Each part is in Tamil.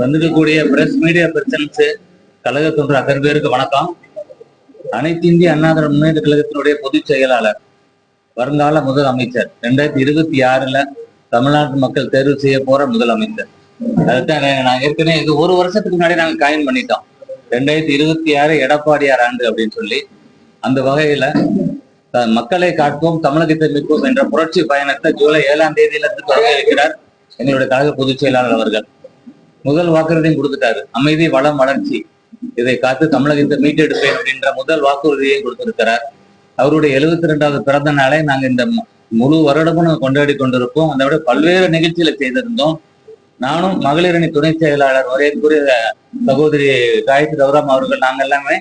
வந்திருக்கக்கூடிய பிரஸ் மீடியா பர்சன்ஸ் கழக தொன்று அத்தனை பேருக்கு வணக்கம். அனைத்து இந்திய அண்ணா திராவிட முன்னேற்ற கழகத்தினுடைய பொதுச் செயலாளர் வருங்கால முதல் அமைச்சர் ரெண்டாயிரத்தி இருபத்தி ஆறுல தமிழ்நாட்டு மக்கள் தேர்வு செய்ய போற முதலமைச்சர் அதுதான் நான் ஏற்கனவே இது ஒரு வருஷத்துக்கு முன்னாடி நாங்க காயின் பண்ணிட்டோம். ரெண்டாயிரத்தி இருபத்தி ஆறு எடப்பாடியார் ஆண்டு அப்படின்னு சொல்லி. அந்த வகையில மக்களை காட்போம் தமிழகத்தை மீட்போம் என்ற புரட்சி பயணத்தை ஜூலை ஏழாம் தேதியில இருந்து தொடங்க இருக்கிறார் எங்களுடைய கழக பொதுச் செயலாளர் அவர்கள். முதல் வாக்குறுதியும் கொடுத்துட்டாரு. அமைதி வளம் வளர்ச்சி. இதை காத்து தமிழகத்தை மீட்டெடுப்பேன் அப்படின்ற முதல் வாக்குறுதியை கொடுத்திருக்கிறார். அவருடைய எழுபத்தி ரெண்டாவது பிறந்த நாளை நாங்க இந்த முழு வருடமும் நாங்க கொண்டாடி கொண்டிருப்போம். அதை விட பல்வேறு நிகழ்ச்சிகளை செய்திருந்தோம். நானும் மகளிரணி துணை செயலாளர் வரையக்கூடிய சகோதரி காயத்ரி கௌராம் அவர்கள் நாங்க எல்லாமே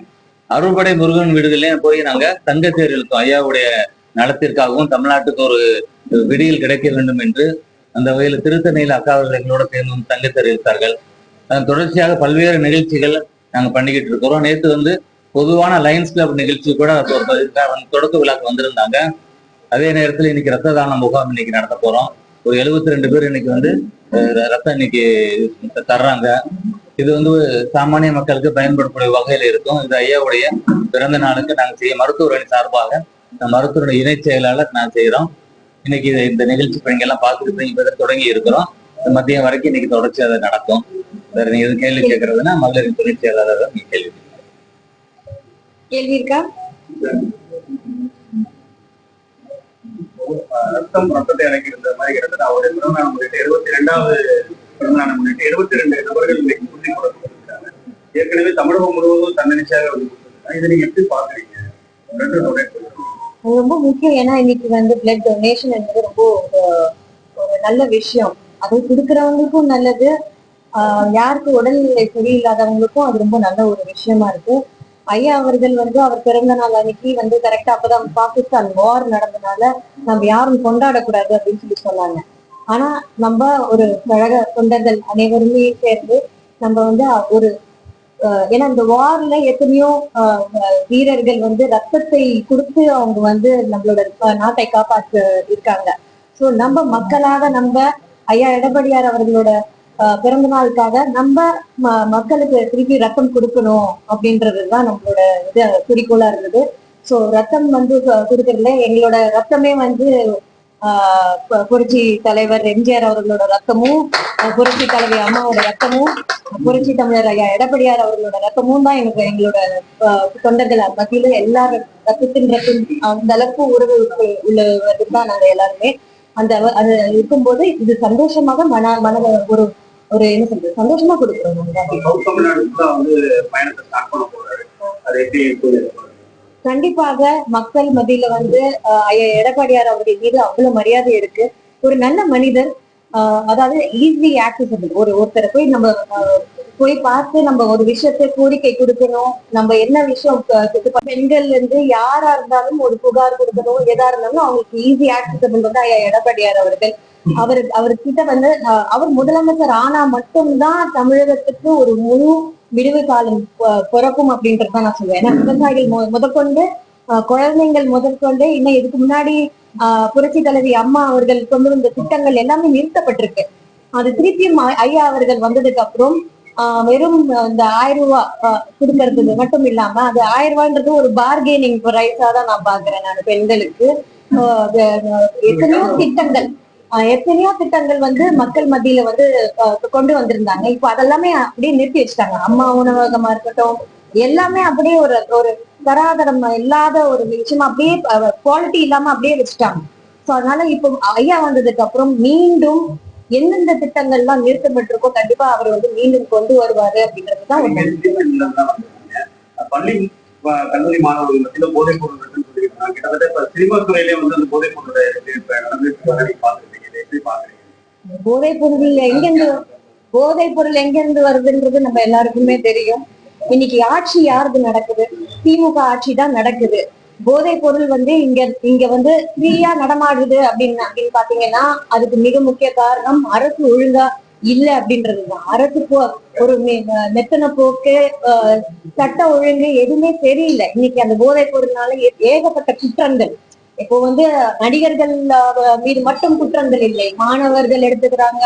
அருள்படை முருகன் வீடுகள்லயும் போய் நாங்க தங்கத்தேர் இழுத்தோம் ஐயாவுடைய நலத்திற்காகவும் தமிழ்நாட்டுக்கு ஒரு விடியில் கிடைக்க வேண்டும் என்று அந்த வகையில் திருத்தணியில் அக்கா எங்களோட சேர்ந்து தங்கத்தேர் இழுத்தார்கள் தொடர்ச்சியாக பல்வேறு நிகழ்ச்சிகள் நாங்கள் பண்ணிக்கிட்டு இருக்கிறோம். நேற்று வந்து பொதுவான லயன்ஸ் கிளப் நிகழ்ச்சி கூட தொடக்க விழாக்கு வந்திருந்தாங்க. அதே நேரத்தில் இன்னைக்கு ரத்த தான முகாம் இன்னைக்கு நடத்த போறோம். ஒரு 72 ரெண்டு பேர் இன்னைக்கு வந்து ரத்தம் இன்னைக்கு தர்றாங்க. இது வந்து சாமானிய மக்களுக்கு பயன்படக்கூடிய வகையில் இருக்கும். இது ஐயாவுடைய பிறந்த நாளுக்கு நாங்கள் செய்ய மருத்துவர் சார்பாக இந்த மருத்துவருடைய இணை செயலாளர் நான் செய்யறோம் இன்னைக்கு இந்த நிகழ்ச்சி இங்க எல்லாம் பார்த்துட்டு இப்ப தொடங்கி இருக்கிறோம். இந்த மதியம் வரைக்கும் இன்னைக்கு தொடர்ச்சி அது நடக்கும். வேற நீங்க எது கேள்வி கேட்கறதுன்னா மகளிர் துணை செயலாளர் நீங்க கேள்வி கேள்வி இருக்கா? ரத்தம் ரத்தத்தை இறக்கிறது மாதிரி கிட்டத்தட்ட அவருடைய பிறந்தநாள் முன்னிட்டு எழுபத்தி ரெண்டாவது பிறந்தநாள் முன்னிட்டு எழுபத்தி ரெண்டு நபர்கள் இன்னைக்கு உறுதி கொடுத்திருக்காங்க ஏற்கனவே தமிழகம் முழுவதும் தன்னெச்சையாக வந்து கொடுத்திருக்காங்க இதை நீங்க எப்படி பாக்குறீங்க ரெண்டு donate பண்ணிருக்காங்க. அது ரொம்ப முக்கியம். ஏன்னா இன்னைக்கு வந்து பிளட் டொனேஷன் என்பது ரொம்ப ஒரு- ஒரு நல்ல விஷயம். அது கொடுக்குறவங்களுக்கும் நல்லது. யாருக்கு உடல்நிலை சரியில்லாதவங்களுக்கும் அது ரொம்ப நல்ல ஒரு விஷயமா இருக்கு. ஐயா அவர்கள் வந்து அவர் பிறந்த நாள் அன்னைக்கு வந்து கரெக்டா அப்பதான் பாகிஸ்தான் வார் நடந்தனால நம்ம யாரும் கொண்டாடக்கூடாது அப்படின்னு சொல்லி சொன்னாங்க. ஆனா நம்ம ஒரு கழக தொண்டர்கள் அனைவருமே சேர்ந்து நம்ம வந்து ஒரு ஏன்னா இந்த வார்ல எத்தனையோ ஆஹ் வீரர்கள் வந்து ரத்தத்தை கொடுத்து அவங்க வந்து நம்மளோட நாட்டை காப்பாற்ற இருக்காங்க. சோ நம்ம மக்களாக நம்ம ஐயா எடப்பாடியார் அவர்களோட பிறந்த நாளுக்காக நம்ம ம- மக்களுக்கு திருப்பி ரத்தம் கொடுக்கணும் அப்படின்றதுதான் நம்மளோட இது குறிக்கோளா இருந்தது. சோ ரத்தம் வந்து கொடுக்கறதுல எங்களோட ரத்தமே வந்து புரட்சி தலைவர் எம்ஜிஆர் அவர்களோட ரத்தமும் புரட்சி தலைவி அம்மாவோட ரத்தமும் புரட்சி தமிழர் ஐயா எடப்பாடியார் அவர்களோட ரத்தமும் தான் எனக்கு எங்களோட தொண்டர்கள் மத்தியில எல்லாரும் ரத்தத்தின் ரத்தம் அந்த அளவுக்கு உறவு உள்ளவர்கள் தான் நாங்க எல்லாருமே. அந்த அது இருக்கும்போது இது சந்தோஷமாக மன மனத ஒரு ஒரு என்ன சொல்றது சந்தோஷமா கொடுக்குறோம் கண்டிப்பாக மக்கள் மத்தியில வந்து ஆஹ், எடப்பாடியார் அவருடைய மீது அவ்வளவு மரியாதை இருக்கு. ஒரு நல்ல மனிதர் ஆஹ், அதாவது ஈஸி ஆக்சசபிள் ஒரு ஒருத்தரை போய் நம்ம போய் பார்த்து நம்ம ஒரு விஷயத்தை கோரிக்கை கொடுக்கணும். நம்ம என்ன விஷயம் பெண்கள்ல இருந்து யாரா இருந்தாலும் ஒரு புகார் கொடுக்கணும். எதா இருந்தாலும் அவங்களுக்கு ஈஸி ஆக்சசபிள் வந்து ஐயா எடப்பாடியார் அவர்கள். அவர் அவர்கிட்ட வந்து அவர் முதலமைச்சர் ஆனா மட்டும்தான் தமிழகத்துக்கு ஒரு முழு விடுவு காலம் பிறக்கும் அப்படின்றத நான் சொல்லுவேன். ஏன்னா விவசாயிகள் முதற்கொண்டு ஆஹ், குழந்தைங்கள் முதற்கொண்டு இன்னும் இதுக்கு முன்னாடி ஆஹ், புரட்சி தலைவி அம்மா அவர்கள் கொண்டு வந்த திட்டங்கள் எல்லாமே நிறுத்தப்பட்டிருக்கு. அது திருப்பியும் ஐயா அவர்கள் வந்ததுக்கு அப்புறம் வெறும் இந்த ஆயிரம் ரூபாய் ஆஹ், கொடுக்கறது மட்டும் இல்லாம அது ஆயிரம் ரூபான்றது ஒரு பார்கெனிங் ப்ரைஸா தான் நான் பாக்குறேன் நான் பெண்களுக்கு. எத்தனையோ திட்டங்கள். எத்தனையோ திட்டங்கள் வந்து மக்கள் மத்தியில வந்து கொண்டு வந்திருந்தாங்க. இப்போ அதெல்லாமே அப்படியே நிறுத்தி வச்சுட்டாங்க. அம்மா உணவகமா இருக்கட்டும் எல்லாமே அப்படியே ஒரு ஒரு தராதரம் இல்லாத ஒரு விஷயம் அப்படியே குவாலிட்டி இல்லாம அப்படியே வச்சுட்டாங்க. சோ அதனால இப்போ ஐயா வந்ததுக்கு அப்புறம் மீண்டும் எந்தெந்த திட்டங்கள்லாம் நிறுத்தப்பட்டிருக்கோ கண்டிப்பா அவர் வந்து மீண்டும் கொண்டு வருவாரு அப்படின்றதுதான். பள்ளி கல்லூரி மாணவர்கள் மத்தியில போதைப் பொருள் கிட்டத்தட்ட இப்ப சினிமா துறையிலே வந்து அந்த போதைப் பொருளை போதைப் பொருள் எங்கிருந்து போதைப் பொருள் எங்கிருந்து வருதுன்றது நம்ம எல்லாருக்குமே தெரியும். இன்னைக்கு ஆட்சி யாருது நடக்குது? திமுக ஆட்சி தான் நடக்குது. போதைப் பொருள் வந்து இங்க இங்க வந்து ஃப்ரீயா நடமாடுது அப்படின்னு அப்படின்னு பாத்தீங்கன்னா அதுக்கு மிக முக்கிய காரணம் அரசு ஒழுங்கா இல்ல அப்படின்றதுதான். அரசு போ- ஒரு மெத்தன போக்கு ஆஹ், சட்ட ஒழுங்கு எதுவுமே சரியில்லை. இன்னைக்கு அந்த போதைப் பொருள்னால ஏகப்பட்ட குற்றங்கள். இப்போ வந்து நடிகர்கள் மீது மட்டும் குற்றங்கள் இல்லை. மாணவர்கள் எடுத்துக்கிறாங்க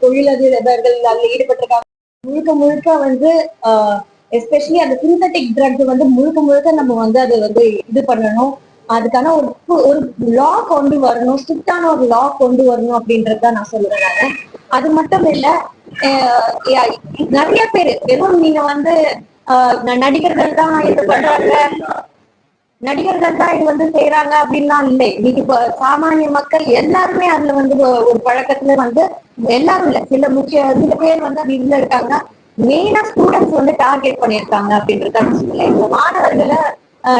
தொழிலதிபர்கள் அதுல ஈடுபட்டிருக்காங்க. முழுக்க முழுக்க வந்து ஆஹ் எஸ்பெஷலி அந்த சிந்தட்டிக் ட்ரக் வந்து முழுக்க முழுக்க நம்ம வந்து அது வந்து இது பண்ணணும். அதுக்கான ஒரு ஒரு லா கொண்டு வரணும். ஸ்ட்ரிக்டான ஒரு லா கொண்டு வரணும் அப்படின்றது தான் நான் சொல்லுவேன் அது மட்டும் இல்ல ஆஹ் நிறைய பேரு வெறும் நீங்க வந்து ஆஹ் நடிகர்கள் தான் இது பண்றாங்க. நடிகர்கள் தான் இது வந்து செய்யறாங்க அப்படின்லாம் இல்லை. இன்னைக்கு இப்ப சாமானிய மக்கள் எல்லாருமே அதுல வந்து ஒரு பழக்கத்துல வந்து எல்லாரும் இல்ல சில முக்கிய சில பேர் வந்து அது இதுல இருக்காங்க. மெயினா ஸ்டூடெண்ட்ஸ் வந்து டார்கெட் பண்ணியிருக்காங்க அப்படின்றத சொல்லல சொல்லுவேன் இந்த மாணவர்களை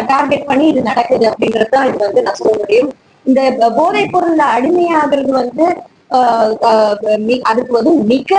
டார்கெட் பண்ணி இது நடக்குது அப்படின்றது தான் இது வந்து நான் சொல்ல முடியும். இந்த போதைப் பொருள்ல அடிமையாகிறது வந்து ஆஹ் ஆஹ் அதுக்கு வந்து மிக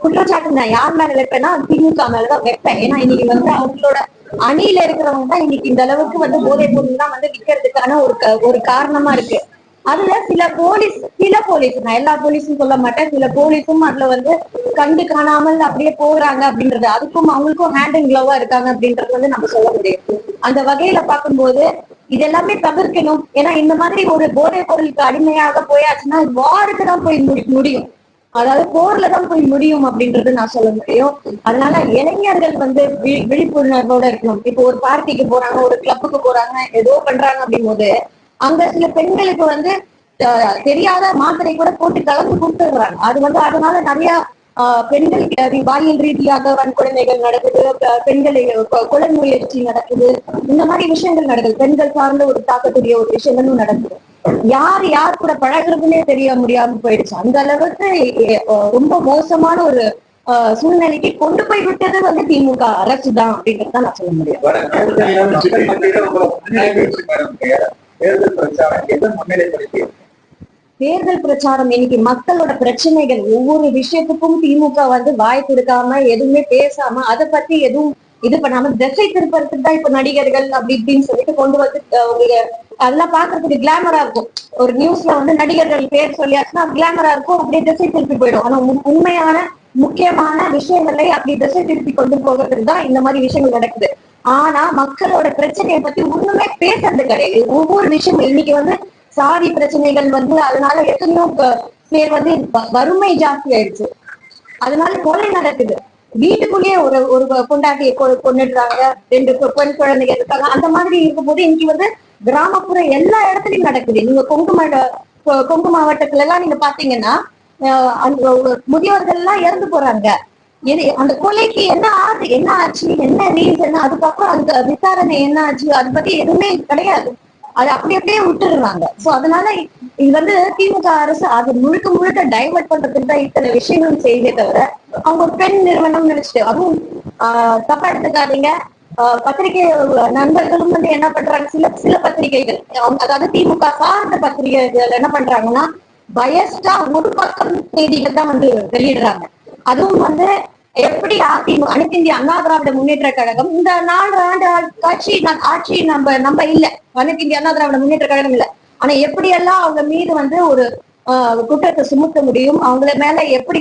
குற்றச்சாட்டு நான் யார் மேல வைப்பேன்னா திமுக மேலதான் வைப்பேன். ஏன்னா இன்னைக்கு வந்து அவங்களோட அணியில இருக்கிறவங்க தான் இன்னைக்கு இந்த அளவுக்கு வந்து போதைப் பொருள் தான் வந்து விற்கிறதுக்கான ஒரு க- ஒரு காரணமா இருக்கு. அதுல சில போலீஸ் சில போலீஸ் நான் எல்லா போலீஸும் சொல்ல மாட்டேன். சில போலீஸும் அதுல வந்து கண்டு காணாமல் அப்படியே போறாங்க அப்படின்றது அதுக்கும் அவங்களுக்கும் ஹேண்ட் அண்ட் கிளவா இருக்காங்க அப்படின்றது வந்து நம்ம சொல்ல முடியும். அந்த வகையில பார்க்கும்போது இதெல்லாமே தவிர்க்கணும். ஏன்னா இந்த மாதிரி ஒரு போதைப் பொருளுக்கு அடிமையாக போயாச்சுன்னா வாருக்கு தான் போய் முடி- முடியும். அதாவது போர்ல தான் போய் முடியும் அப்படின்றது நான் சொல்ல முடியும். அதனால இளைஞர்கள் வந்து வி- விழிப்புணர்வோட இருக்கணும். இப்போ ஒரு பார்ட்டிக்கு போறாங்க ஒரு கிளப்புக்கு போறாங்க ஏதோ பண்றாங்க அப்படிங்கும் போது அங்க சில பெண்களுக்கு வந்து தெரியாத மாத்திரை கூட போட்டு கலந்து கொடுத்துடுறாங்க. அது வந்து அதனால நிறைய ஆஹ், பாலியல் ரீதியாக வன்கொடுமைகள் நடக்குது பெண்களை கொ- கொலை முயற்சி நடக்குது. இந்த மாதிரி விஷயங்கள் நடக்குது. பெண்கள் சார்ந்த ஒரு தாக்கக்கூடிய ஒரு விஷயங்களும் நடக்குது. யார் யார் கூட பழகுறதுன்னே தெரிய முடியாம போயிடுச்சு. அந்த அளவுக்கு ரொம்ப மோசமான ஒரு சூழ்நிலைக்கு கொண்டு போய் விட்டது வந்து திமுக அரசு தான் அப்படின்றத நான் சொல்ல முடியும். தேர்தல் பிரச்சாரம் எதை முன்னிலைப்படுத்தி தேர்தல் பிரச்சாரம் இன்னைக்கு மக்களோட பிரச்சனைகள் ஒவ்வொரு விஷயத்துக்கும் திமுக வந்து வாய் கொடுக்காம எதுவுமே பேசாம அதை பத்தி எதுவும் இது பண்ணாம திசை திருப்பறதுக்கு தான் இப்ப நடிகர்கள் அப்படி இப்படின்னு சொல்லிட்டு கொண்டு வந்து உங்களுக்கு அதெல்லாம் பாக்குறதுக்கு கிளாமரா இருக்கும். ஒரு நியூஸ்ல வந்து நடிகர்கள் பேர் சொல்லியாச்சுன்னா கிளாமரா இருக்கும் அப்படியே திசை திருப்பி போயிடும். ஆனா உண்மையான முக்கியமான விஷயங்களை அப்படி திசை திருப்பி கொண்டு போகிறதுக்கு தான் இந்த மாதிரி விஷயங்கள் நடக்குது. ஆனா மக்களோட பிரச்சனையை பத்தி ஒண்ணுமே பேசுறது கிடையாது. ஒவ்வொரு விஷயமும் இன்னைக்கு வந்து சாதி பிரச்சனைகள் வந்து அதனால எத்தனையோ பேர் வந்து வறுமை ஜாஸ்தி ஆயிடுச்சு. அதனால கொலை நடக்குது. வீட்டுக்குள்ளேயே ஒரு ஒரு பொண்டாட்டியை கொ- கொன்னுடுறாங்க. ரெண்டு பெண் குழந்தைங்க இருக்காங்க. அந்த மாதிரி இருக்கும்போது இன்னைக்கு வந்து கிராமப்புற எல்லா இடத்துலயும் நடக்குது. நீங்க கொங்கு கொங்கு மாவட்டத்துல எல்லாம் நீங்க பாத்தீங்கன்னா அஹ் அந்த முதியோர்கள் எல்லாம் இறந்து போறாங்க. அந்த கொலைக்கு என்ன ஆகுது என்ன ஆச்சு என்ன ரீசன் அதுக்கப்புறம் அந்த விசாரணை என்ன ஆச்சு அதை பத்தி எதுவுமே கிடையாது. அது அப்படி அப்படியே விட்டுடுறாங்க. சோ அதனால இது வந்து திமுக அரசு அது முழுக்க முழுக்க டைவர்ட் பண்றதுக்கு தான் இத்தனை விஷயங்களும் செய்தே தவிர அவங்க ஒரு பெண் நிறுவனம் நினைச்சிட்டு அதுவும் ஆஹ் தப்பா எடுத்துக்காதீங்க. ஆஹ் பத்திரிகை நண்பர்களும் வந்து என்ன பண்றாங்க சில சில பத்திரிகைகள் அவங்க அதாவது திமுக சார்ந்த பத்திரிகைகள் என்ன பண்றாங்கன்னா பயஸ்டா ஒரு பக்கம் செய்திகள் தான் வந்து வெளியிடுறாங்க. அதுவும் வந்து எப்படி அதிமுக அனைத்து இந்திய அண்ணா திராவிட முன்னேற்ற கழகம் இந்த நாலு ஆண்டு கட்சி ஆட்சி நம்ம நம்ம இல்ல. அனைத்து இந்திய அண்ணா திராவிட முன்னேற்ற கழகம் இல்ல. ஆனா எப்படியெல்லாம் அவங்க மீது வந்து ஒரு ஆஹ், குற்றத்தை சுமத்த முடியும் அவங்கள மேல எப்படி